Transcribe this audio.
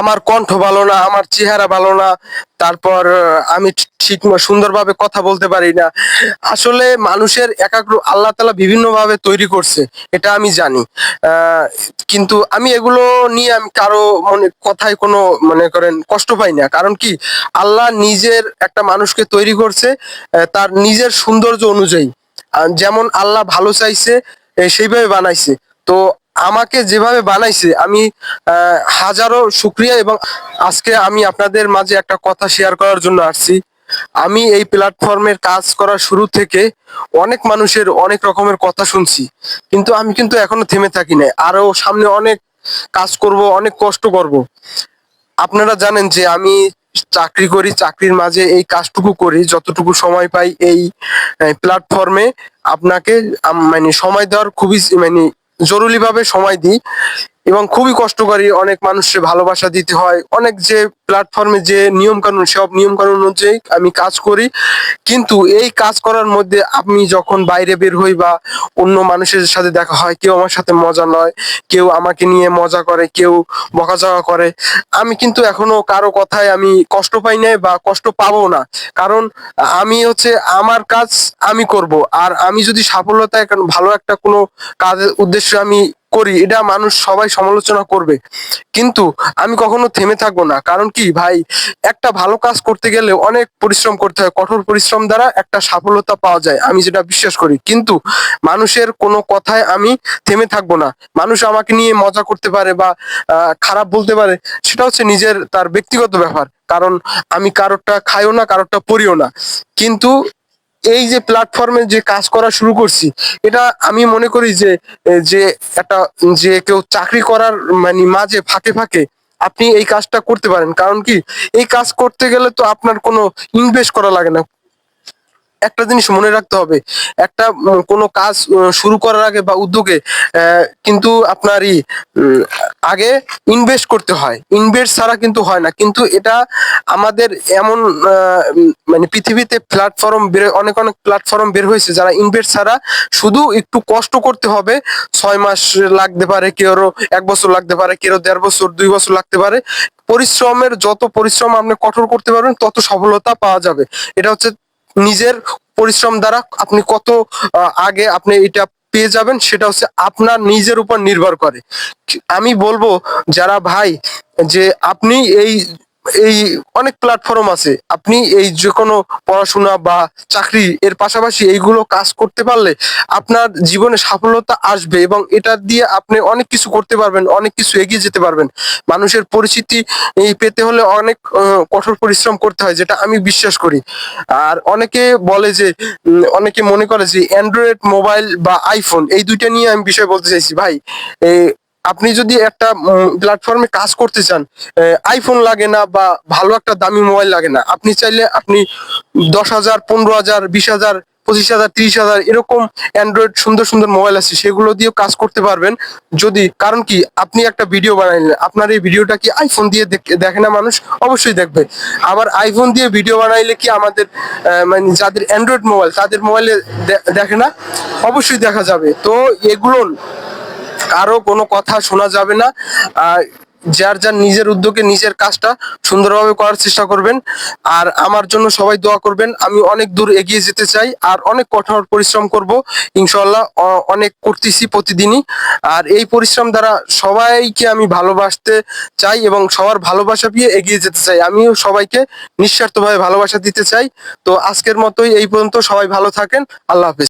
আমার কণ্ঠ ভালো না, আমার চেহারা ভালো না, তারপর আমি ঠিক সুন্দরভাবে কথা বলতে পারি না। আসলে মানুষের একাগ্র, আল্লাহ তালা বিভিন্ন ভাবে তৈরি করছে, এটা আমি জানি। কিন্তু আমি এগুলো নিয়ে আমি কারও মনে, কথায় কোনো মনে করেন, কষ্ট পাই না। কারণ কি? আল্লাহ নিজের একটা মানুষকে তৈরি করছে তার নিজের সৌন্দর্য অনুযায়ী। যেমন আল্লাহ ভালো চাইছে সেইভাবে বানাইছে। তো আমাকে যেভাবে বানাইছে, আমি হাজারো শুক্রিয়া এবং আজকে আমি আপনাদের মাঝে একটা কথা শেয়ার করার জন্য আসছি। আমি এই প্ল্যাটফর্মের কাজ করার শুরু থেকে অনেক মানুষের অনেক রকমের কথা শুনছি, কিন্তু আমি কিন্তু এখনও থেমে থাকি না আরও সামনে অনেক কাজ করব, অনেক কষ্ট করব। আপনারা জানেন যে আমি চাকরি করি, চাকরির মাঝে এই কাজটুকু করি, যতটুকু সময় পাই এই প্ল্যাটফর্মে আপনাকে মানে সময় দেওয়ার খুবই মানে জরুরি ভাবে সময় দিই এবং খুবই কষ্টকারী করি অনেক মানুষকে ভালোবাসা দিতে হয়। অনেক যে প্ল্যাটফর্মে যে নিয়ম কানুন সব নিয়ম কানুন অনুযায়ী আমি কাজ করি। কিন্তু এই কাজ করার মধ্যে আমি যখন বাইরে বের হই বা অন্য মানুষের সাথে দেখা হয়, কেউ আমার সাথে মজা নয় কেউ আমাকে নিয়ে মজা করে, কেউ বকাঝকা করে, আমি কিন্তু এখনও কারও কথায় আমি কষ্ট পাই নাই বা কষ্ট পাবো না। কারণ আমি হচ্ছে আমার কাজ আমি করব। আর আমি যদি সাফল্যতা একটা- ভালো একটা কোনো কাজের উদ্দেশ্যে আমি করি, এটা মানুষ সবাই সমালোচনা করবে। কিন্তু আমি কখনো থেমে থাকব না। কারণ কি ভাই? একটা ভালো কাজ করতে গেলে অনেক পরিশ্রম করতে হয়। কঠোর পরিশ্রম দ্বারা একটা সাফল্যতা পাওয়া যায়, আমি যেটা বিশ্বাস করি। কিন্তু মানুষের কোনো কথায় আমি থেমে থাকব না। মানুষ আমাকে নিয়ে মজা করতে পারে বা খারাপ বলতে পারে, সেটা হচ্ছে নিজের তার ব্যক্তিগত ব্যাপার। কারণ আমি কারোরটা খাইও না, কারোরটা পড়িও না। কিন্তু এই যে প্ল্যাটফর্মে যে কাজ করা শুরু করছি, এটা আমি মনে করি যে যে একটা, যে কেউ চাকরি করার মানে মাঝে ফাঁকে ফাঁকে আপনি এই কাজটা করতে পারেন। কারণ কি, এই কাজ করতে গেলে তো আপনার কোনো ইনভেস্ট করা লাগে না। একটা জিনিস মনে রাখতে হবে, একটা কোনো কাজ শুরু করার আগে বা উদ্যোগে কিন্তু আপনারই আগে ইনভেস্ট করতে হয়। ইনভেস্ট ছাড়া কিন্তু হয় না। কিন্তু এটা আমাদের এমন মানে পৃথিবীতে প্ল্যাটফর্ম বের, অনেক অনেক প্ল্যাটফর্ম বের হয়েছে যারা ইনভেস্ট ছাড়া শুধু একটু কষ্ট করতে হবে। ছয় মাস লাগতে পারে, কেউ এক বছর লাগতে পারে, কেউ দেড় বছর, দুই বছর লাগতে পারে। পরিশ্রমের যত পরিশ্রম আপনি কঠোর করতে পারবেন, তত সফলতা পাওয়া যাবে। এটা হচ্ছে নিজের পরিশ্রম দ্বারা আপনি কত আগে আপনি এটা পেয়ে যাবেন সেটা হচ্ছে আপনার নিজের উপর নির্ভর করে। আমি বলব যারা ভাই যে আপনি এই এই অনেক প্ল্যাটফর্ম আছে। আপনি এই যে কোনো পড়াশোনা বা চাকরি এর পাশাপাশি এইগুলো কাজ করতে পারলে আপনার জীবনে সাফল্যতা আসবে এবং এটা দিয়ে আপনি অনেক কিছু করতে পারবেন, অনেক কিছু এগিয়ে যেতে পারবেন। মানুষের পরিচিতি পেতে হলে অনেক কঠোর পরিশ্রম করতে হয়, যেটা আমি বিশ্বাস করি। আর অনেকে বলে যে অনেকে মনে করে যে অ্যান্ড্রয়েড মোবাইল বা আইফোন এই দুইটা নিয়ে আমি বিষয় বলতে চাইছি। ভাই আপনি যদি একটা প্ল্যাটফর্মে কাজ করতে চান আইফোন লাগে না বা ভালো একটা দামি মোবাইল লাগে না, আপনি চাইলে আপনি দশ হাজার, পনেরো হাজার, বিশ হাজার, পঁচিশ হাজার, তিরিশ হাজার এরকম অ্যান্ড্রয়েড সুন্দর সুন্দর মোবাইল আছে, সেগুলো দিয়েও কাজ করতে পারবেন। যদি, কারণ কি, আপনি একটা ভিডিও বানাইলেন, আপনার এই ভিডিওটা কি আইফোন দিয়ে দেখ- না মানুষ? অবশ্যই দেখবে। আবার আইফোন দিয়ে ভিডিও বানাইলে কি আমাদের মানে যাদের অ্যান্ড্রয়েড মোবাইল তাদের মোবাইলে দেখে না? অবশ্যই দেখা যাবে। তো এগুলো কারও কোনো কথা শোনা যাবে না। যার যার নিজের উদ্যোগে নিজের কাজটা সুন্দরভাবে করার চেষ্টা করবেন। আর আমার জন্য সবাই দোয়া করবেন, আমি অনেক দূর এগিয়ে যেতে চাই আর অনেক কঠোর পরিশ্রম করব। ইনশাল্লাহ অনেক করতেছি প্রতিদিনই। আর এই পরিশ্রম দ্বারা সবাইকে আমি ভালোবাসতে চাই এবং সবার ভালোবাসা পেয়ে এগিয়ে যেতে চাই। আমিও সবাইকে নিঃস্বার্থভাবে ভালোবাসা দিতে চাই। তো আজকের মতোই এই পর্যন্ত সবাই ভালো থাকেন। আল্লাহ হাফেজ।